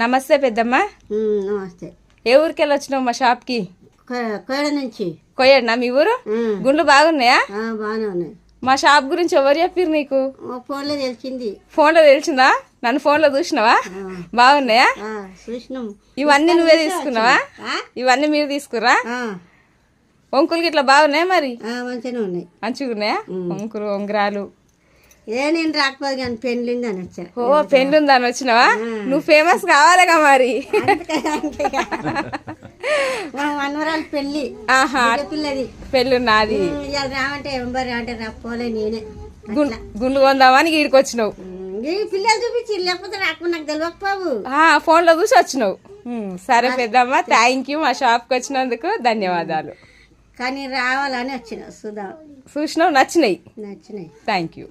నమస్తే పెద్దమ్మ. నమస్తే. ఏ ఊరికి వెళ్ళి వచ్చినావు మా షాప్కి? కొ- నుంచి. మీ ఊరు? గుండ్లు బాగున్నాయా? ఆ, బాగానే ఉన్నాయి. మా షాప్ గురించి ఎవరు చెప్పారు నీకు? ఫోన్లో తెలిసింది. ఫోన్లో తెలిసిందా? నన్ను ఫోన్లో చూసినావా? బాగున్నాయా? చూసినాం. ఇవన్నీ నువ్వే తీసుకున్నావా? ఇవన్నీ మీరు తీసుకురా వంకులకి ఇట్లా బాగున్నాయా మరి? ఆ, మంచిగానే ఉన్నాయి. మంచిగా ఉన్నాయా వంకులు ఉంగరాలు. ఏ నేను రాకపోదు కానీ పెళ్ళింది అని వచ్చా ఓ పెళ్ళి ఉందని వచ్చినావా? నువ్వు ఫేమస్ కావాలిగా మరి. మా మనవరాలు పెళ్ళి. ఆహా. పిల్లది. పెళ్ళి ఉన్నది రావంటే ఎంబరి అంటే రా పోలే నేనే. గుండ్లు కొందామని ఈడికి వచ్చినావు? ఈ పిల్లలు చూపించి లేకపోతే రాకుండా నాకు తెలియకపోవు ఫోన్లో చూసి వచ్చినావు. సరే పెద్దమ్మ థ్యాంక్ యూ మా షాప్కి వచ్చినందుకు ధన్యవాదాలు. కానీ రావాలని వచ్చిన సుధా చూసినావు నచ్చినాయి. నచ్చినాయి. Thank you